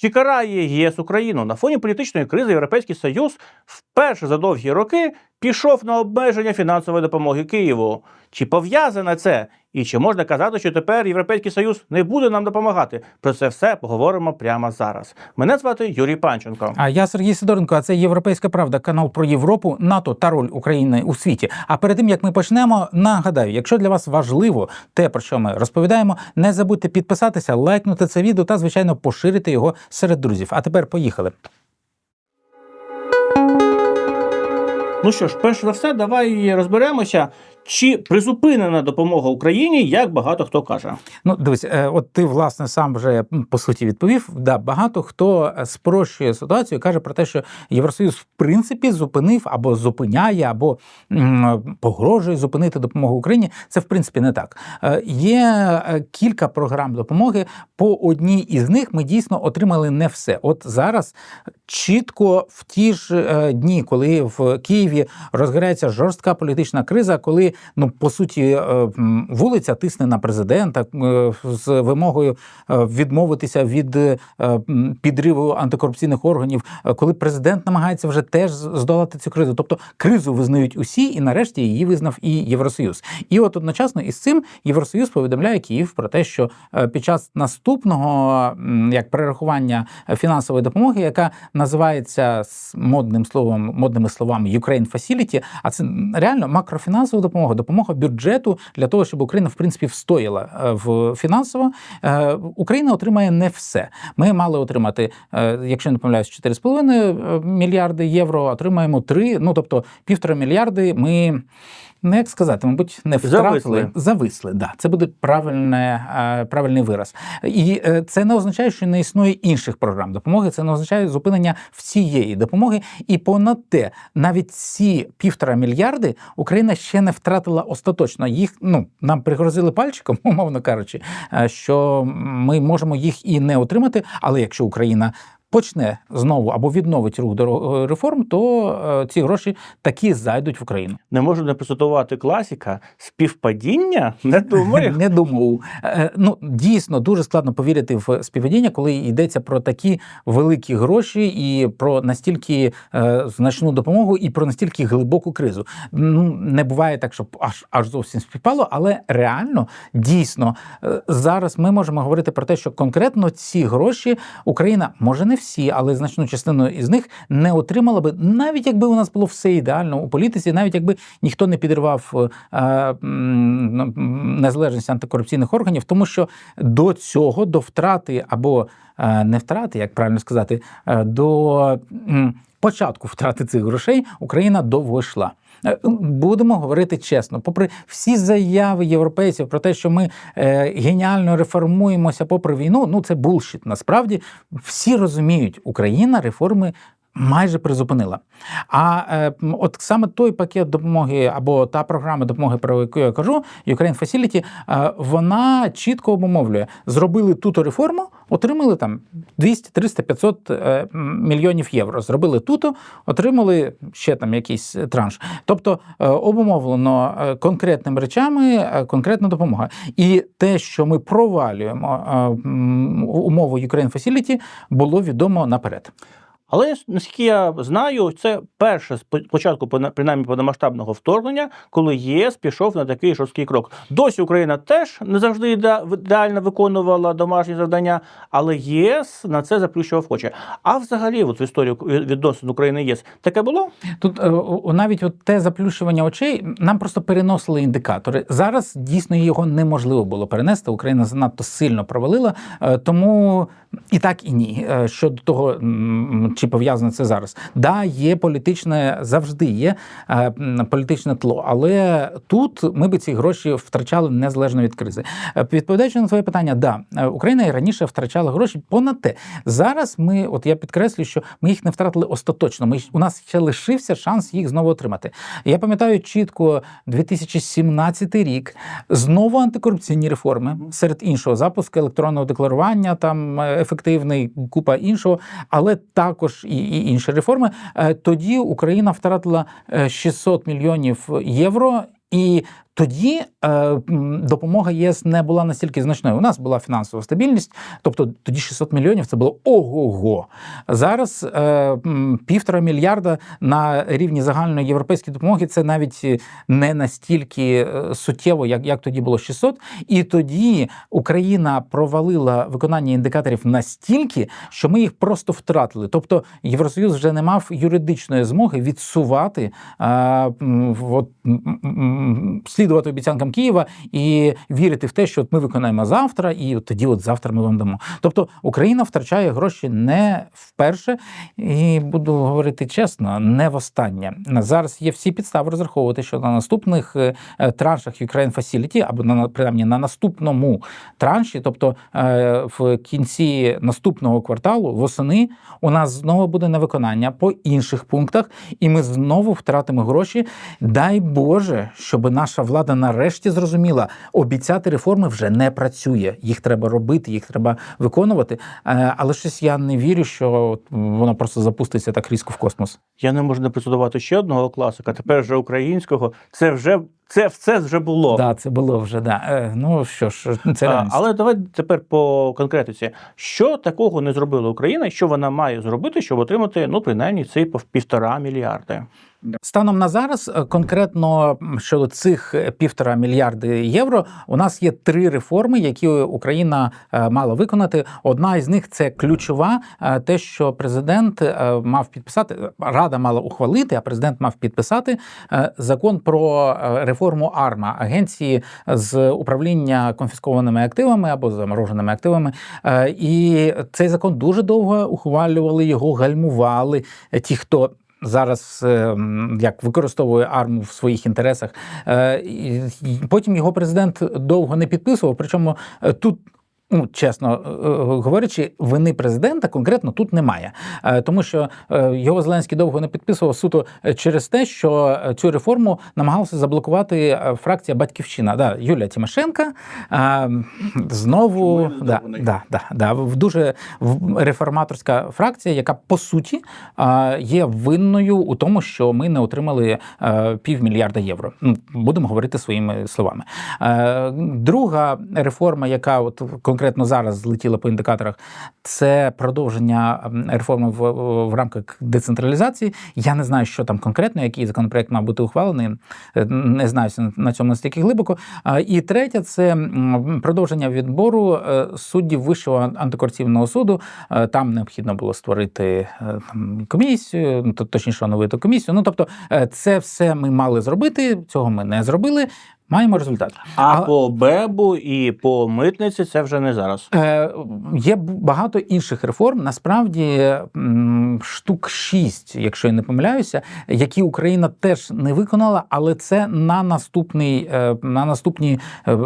Чи карає ЄС Україну на фоні політичної кризи Європейський Союз вперше за довгі роки пішов на обмеження фінансової допомоги Києву? Чи пов'язане це? І чи можна казати, що тепер Європейський Союз не буде нам допомагати? Про це все поговоримо прямо зараз. Мене звати Юрій Панченко. А я Сергій Сидоренко, а це Європейська Правда, канал про Європу, НАТО та роль України у світі. А перед тим як ми почнемо, нагадаю, якщо для вас важливо те, про що ми розповідаємо, не забудьте підписатися, лайкнути це відео та, звичайно, поширити його серед друзів. А тепер поїхали. Ну що ж, перш за все, давай розберемося, чи призупинена допомога Україні, як багато хто каже. Ну, дивись, е, от ти власне сам вже по суті відповів. Да, багато хто е, спрощує ситуацію, каже про те, що Євросоюз в принципі зупинив або зупиняє, або погрожує зупинити допомогу Україні. Це в принципі не так. Е, Є кілька програм допомоги. По одній із них ми дійсно отримали не все. От зараз чітко в ті ж дні, коли в Києві розгорається жорстка політична криза, коли ну по суті е, вулиця тисне на президента е, з вимогою е, відмовитися від підриву антикорупційних органів, коли президент намагається вже теж здолати цю кризу. Тобто кризу визнають усі, і нарешті її визнав і Євросоюз. І от одночасно із цим Євросоюз повідомляє Київ про те, що під час наступного як перерахування фінансової допомоги, яка називається з модним словом, модними словами Ukraine Facility, а це реально макрофінансова допомога, допомога бюджету для того, щоб Україна в принципі встояла е, в фінансово. Е, Україна отримає не все. Ми мали отримати, е, якщо не помиляюсь, 4,5 мільярди євро. Отримаємо 3, ну тобто півтора мільярди. Ми Ну, як сказати, мабуть, не втратили. Зависли. Зависли, да. Це буде правильне, е, правильний вираз. І е, це не означає, що не існує інших програм допомоги. Це не означає зупинення всієї допомоги. І понад те, навіть ці півтора мільярди Україна ще не втратила остаточно. Їх ну нам пригрозили пальчиком, умовно кажучи, е, що ми можемо їх і не отримати. Але якщо Україна почне знову або відновить рух до е, реформ, то е, ці гроші такі зайдуть в Україну. Не можу не процитувати класіка співпадіння. Не думаю. Не думав. Е, Ну дійсно дуже складно повірити в співпадіння, коли йдеться про такі великі гроші і про настільки значну допомогу, і про настільки глибоку кризу. Ну не буває так, щоб аж аж зовсім співпало, але реально дійсно зараз ми можемо говорити про те, що конкретно ці гроші Україна може не всі, але значну частину із них не отримала би, навіть якби у нас було все ідеально у політиці, навіть якби ніхто не підривав е, незалежність антикорупційних органів, тому що до цього, до втрати або е, не втрати, як правильно сказати, е, до початку втрати цих грошей Україна довго йшла. Е, Будемо говорити чесно, попри всі заяви європейців про те, що ми е, геніально реформуємося попри війну, ну це булшіт. Насправді всі розуміють, Україна реформи. Майже призупинила. А е, от саме той пакет допомоги або та програма допомоги, про яку я кажу, Ukraine Facility, е, вона чітко обумовлює: зробили ту реформу, отримали там 200, 300, 500 е, мільйонів євро. Зробили туто, отримали ще там якийсь транш. Тобто е, обумовлено е, конкретними речами, е, конкретна допомога. І те, що ми провалюємо е, умову Ukraine Facility, було відомо наперед. Але наскільки я знаю, це перше з початку пона- принаймні повномасштабного вторгнення, коли ЄС пішов на такий жорсткий крок. Досі Україна теж не завжди ідеально виконувала домашні завдання, але ЄС на це заплющував очі. А взагалі, от в історії відносин України ЄС таке було? Тут е, навіть от те заплющування очей нам просто переносили індикатори. Зараз дійсно його неможливо було перенести. Україна занадто сильно провалила, е, тому і так і ні. Е, Щодо того, чи пов'язане це зараз. Да, є політичне, завжди є е, політичне тло, але тут ми би ці гроші втрачали незалежно від кризи. Е, Відповідаючи на твоє питання, да, е, Україна і раніше втрачала гроші. Понад те, зараз ми, от я підкреслюю, що ми їх не втратили остаточно. Ми у нас ще лишився шанс їх знову отримати. Я пам'ятаю чітко 2017 рік. Знову антикорупційні реформи серед іншого запуск електронного декларування, там е, ефективний, купа іншого, але також і, і інші реформи. Е, Тоді Україна втратила е, 600 мільйонів євро. І тоді е, допомога ЄС не була настільки значною. У нас була фінансова стабільність, тобто тоді 600 мільйонів це було ого-го. Зараз е, півтора мільярда на рівні загальної європейської допомоги це навіть не настільки е, суттєво, як, як тоді було 600. І тоді Україна провалила виконання індикаторів настільки, що ми їх просто втратили. Тобто Євросоюз вже не мав юридичної змоги відсувати м, от, м, слідувати обіцянкам Києва і вірити в те, що от ми виконаємо завтра, і от тоді, от завтра ми вам дамо. Тобто Україна втрачає гроші не вперше, і буду говорити чесно, не востаннє. Зараз є всі підстави розраховувати, що на наступних е, траншах Ukraine Facility, або на принаймні на наступному транші, тобто е, в кінці наступного кварталу, восени, у нас знову буде невиконання по інших пунктах, і ми знову втратимо гроші. Дай Боже, щоб наша влада нарешті зрозуміла, обіцяти реформи вже не працює. Їх треба робити, їх треба виконувати. Е, Але щось я не вірю, що воно просто запуститься так різко в космос. Я не можу не процитувати ще одного класика, тепер вже українського. Це вже це все вже було. Да, це було вже да. Е, Ну що ж, це А, але давай тепер по конкретиці. Що такого не зробила Україна, і що вона має зробити, щоб отримати ну принаймні цей півтора мільярди? Станом на зараз, е, конкретно щодо цих е, півтора мільярди євро, у нас є три реформи, які Україна е, мала виконати. Одна із них це ключова, те, що президент мав підписати, рада мала ухвалити, а президент мав підписати закон про реформу АРМА агенції з управління конфіскованими активами або замороженими активами. І цей закон дуже довго ухвалювали його, гальмували ті, хто зараз е, як використовує арму в своїх інтересах. Е, Потім його президент довго не підписував. Причому е, тут. Ну, чесно е, е, говорячи, вини президента конкретно тут немає, Е, тому що його Зеленський довго не підписував суто через те, що цю реформу намагалася заблокувати фракція Батьківщина. Да, Юлія Тимошенка знову да, да, да, да, дуже реформаторська фракція, яка по суті є винною у тому, що ми не отримали півмільярда євро. Ну, будемо говорити своїми словами. Друга реформа, яка от конкретно зараз злетіла по індикаторах, це продовження реформи в, в рамках децентралізації. Я не знаю, що там конкретно, який законопроект мав бути ухвалений. Е, Не знаю на цьому настільки глибоко. І третє це продовження відбору е, суддів Вищого антикорупційного суду. Е, Там необхідно було створити е, там комісію, точніше оновити комісію. Ну тобто, е, це все ми мали зробити. Цього ми не зробили. Маємо результат. А Але- по БЕБу і по митниці це вже не зараз. Е, Є багато інших реформ. Насправді штук шість, якщо я не помиляюся, які Україна теж не виконала, але це на наступний е, на наступні е,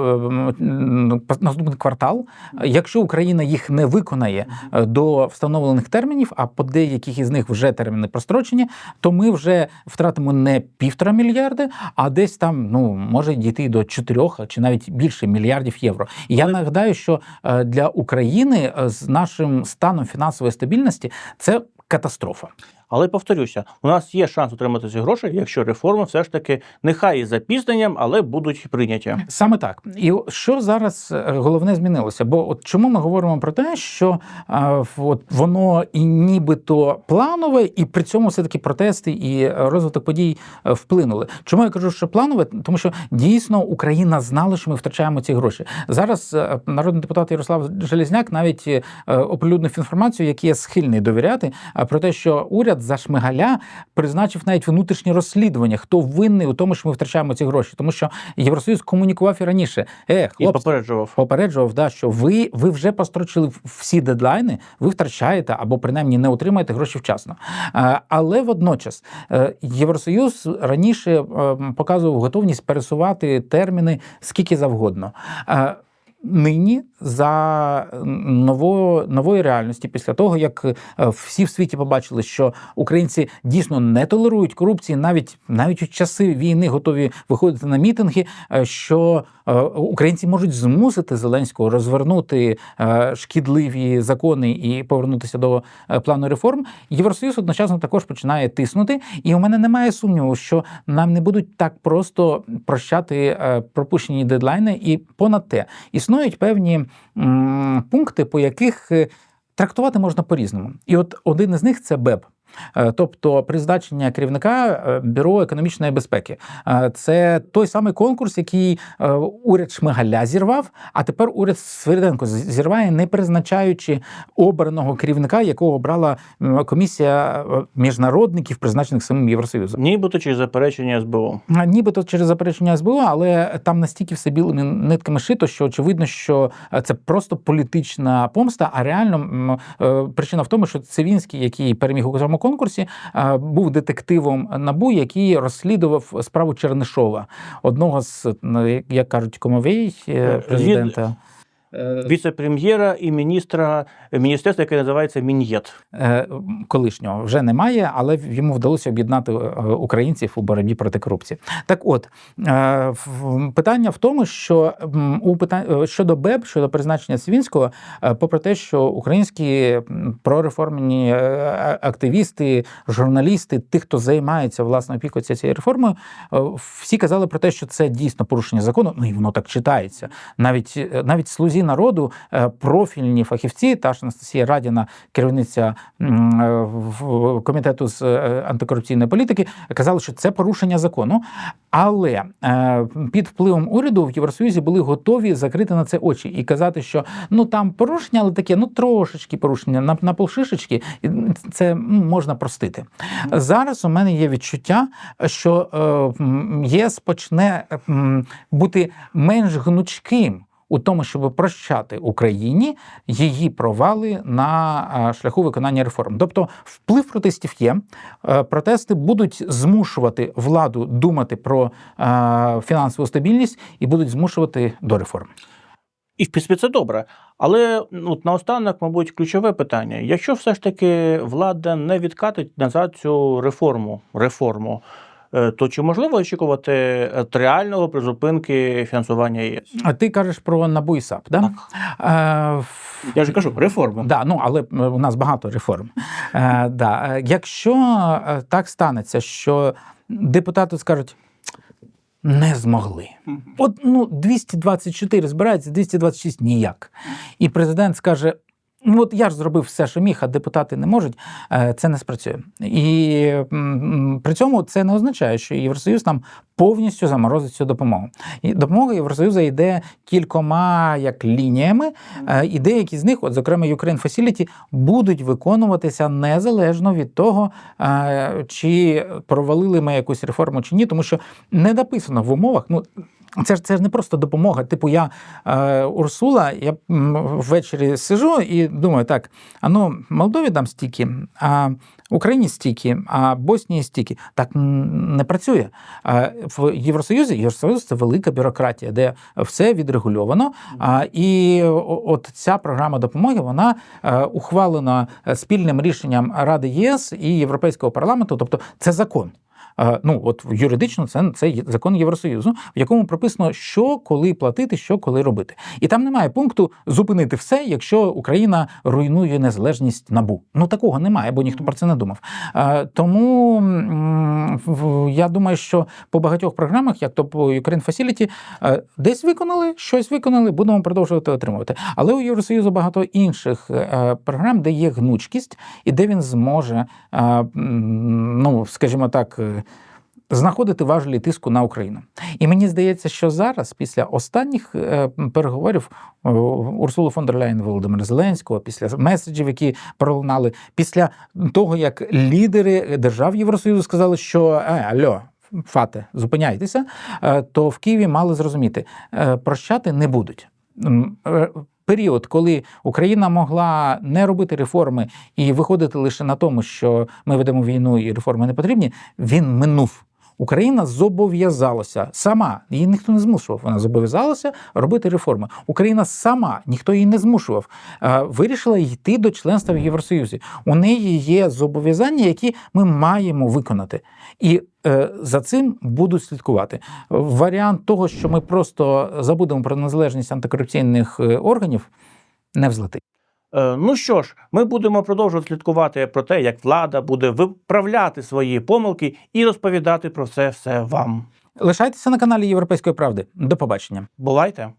наступний квартал. Якщо Україна їх не виконає е, до встановлених термінів, а по деяких із них вже терміни прострочені, то ми вже втратимо не півтора мільярди, а десь там ну може дійти до чотирьох чи навіть більше мільярдів євро. І я нагадаю, що е, для України е, з нашим станом фінансової стабільності це катастрофа. Але повторюся, у нас є шанс отримати ці гроші, якщо реформи все ж таки нехай із запізненням, але будуть прийняті. Саме так. І що зараз е, головне змінилося? Бо от чому ми говоримо про те, що а, в- от воно і нібито планове, і при цьому все таки протести і е, розвиток подій е, вплинули. Чому я кажу, що планове? Тому що дійсно Україна знала, що ми втрачаємо ці гроші. Зараз е, народний депутат Ярослав Железняк навіть е, оприлюднив інформацію, яку я схильний довіряти, про те, що уряд за Шмигаля призначив навіть внутрішнє розслідування, хто винний у тому, що ми втрачаємо ці гроші, тому що Євросоюз комунікував і раніше. Е, І попереджував. попереджував, да, що ви, ви вже построчили всі дедлайни, ви втрачаєте або принаймні не отримаєте гроші вчасно. Е, Але водночас е, Євросоюз раніше е, показував готовність пересувати терміни скільки завгодно. Нині за ново, нової реальності, після того як е, всі в світі побачили, що українці дійсно не толерують корупції, навіть навіть у часи війни готові виходити на мітинги, е, що е, українці можуть змусити Зеленського розвернути шкідливі закони і повернутися до плану реформ. Євросоюз одночасно також починає тиснути, і у мене немає сумніву, що нам не будуть так просто прощати пропущені дедлайни. І понад те існують певні пункти, по яких е, трактувати можна по-різному. І от один із них це БЕП. Е, Тобто призначення керівника е, бюро економічної безпеки Е, це той самий конкурс, який уряд Шмигаля зірвав, а тепер уряд Свириденко зірває, не призначаючи обраного керівника, якого обрала комісія міжнародників, призначених самим Євросоюзом. Нібито через заперечення СБУ. Нібито через заперечення СБУ, але там настільки все білими нитками шито, що очевидно, що це просто політична помста. А реально причина в тому, що Цивінський, який переміг у цьому конкурсі, е, був детективом набу, який розслідував справу Чернишова, одного з як кажуть, комовей е, Від- президента. Віце-прем'єра і міністра міністерства, яке називається Мін'єт. Е, колишнього вже немає, але йому вдалося об'єднати е, українців у боротьбі проти корупції. Так, от е, питання в тому, що у питань щодо БЕБ, щодо призначення Свінського, е, попри те, що українські прореформені е, е, активісти, журналісти, ті, хто займається власне опікою цією реформою, е, всі казали про те, що це дійсно порушення закону. Ну і воно так читається. Навіть е, навіть слузі народу е, профільні фахівці, та ж Анастасія Радіна, керівниця е, комітету з е, антикорупційної політики, казали, що це порушення закону. Але під впливом уряду в Євросоюзі були готові закрити на це очі і казати, що ну там порушення, але таке, ну трошечки порушення на, на полшишечки, це можна простити. Зараз у мене є відчуття, що ЄС почне бути менш гнучким. У тому, щоб прощати Україні її провали на е, шляху виконання реформ. Тобто вплив протестів є. Е, Протести будуть змушувати владу думати про е, фінансову стабільність і будуть змушувати до реформ. І в принципі це добре. Але ну, наостанок, мабуть, ключове питання: якщо все ж таки влада не відкатить назад цю реформу, реформу, то чи можливо очікувати е, реального призупинки фінансування ЄС? А ти кажеш про НАБУ і САП, да? Е, Я ж кажу, реформу. Да, ну але е, у нас багато реформ. Е, да. Е, Якщо е, так станеться, що депутати скажуть. Не змогли. От ну 224 збирається, 226 ніяк. І президент скаже: ну от я ж зробив все, що міг, а депутати не можуть. Е, Це не спрацює. І при цьому це не означає, що Євросоюз нам повністю заморозить цю допомогу. І допомога Євросоюзу йде кількома як лініями, е, і деякі з них, от зокрема Ukraine Facility, будуть виконуватися незалежно від того, е, чи провалили ми якусь реформу чи ні, тому що не написано в умовах. Ну це ж це ж не просто допомога. Типу, я е, Урсула, я ввечері сижу і думаю, так, а ну Молдові дам стільки, а Україні стільки, а Боснії стільки. Так не працює. В Євросоюзі Євросоюз це велика бюрократія, де все відрегульовано. А, і от ця програма допомоги вона е, ухвалена спільним рішенням Ради ЄС і Європейського парламенту, тобто це закон. Е, Ну, от юридично це, це закон Євросоюзу, в якому прописано, що коли платити, що коли робити. І там немає пункту зупинити все, якщо Україна руйнує незалежність набу. Ну такого немає, бо ніхто про це не думав. Е, Тому я думаю, що по багатьох програмах, як то по Ukraine Facility, е, десь виконали, щось виконали, будемо продовжувати отримувати. Але у Євросоюзу багато інших е, програм, де є гнучкість, і де він зможе, е, ну скажімо так. Знаходити важелі тиску на Україну, і мені здається, що зараз, після останніх е, переговорів е, Урсули фон дер Ляєн Володимира Зеленського, після меседжів, які пролунали, після того як лідери держав Євросоюзу сказали, що е, альо, фате, зупиняйтеся, е, то в Києві мали зрозуміти, прощати не будуть. Період, коли Україна могла не робити реформи і виходити лише на тому, що ми ведемо війну і реформи не потрібні, він минув. Україна зобов'язалася сама, її ніхто не змушував. Вона зобов'язалася робити реформи. Україна сама, ніхто її не змушував, е, вирішила йти до членства в Євросоюзі. У неї є зобов'язання, які ми маємо виконати. І е, за цим будуть слідкувати. Варіант того, що ми просто забудемо про незалежність антикорупційних е, органів, не взлетить. Е, Ну що ж, ми будемо продовжувати слідкувати про те, як влада буде виправляти свої помилки і розповідати про це все вам. Лишайтеся на каналі Європейської правди. До побачення. Бувайте!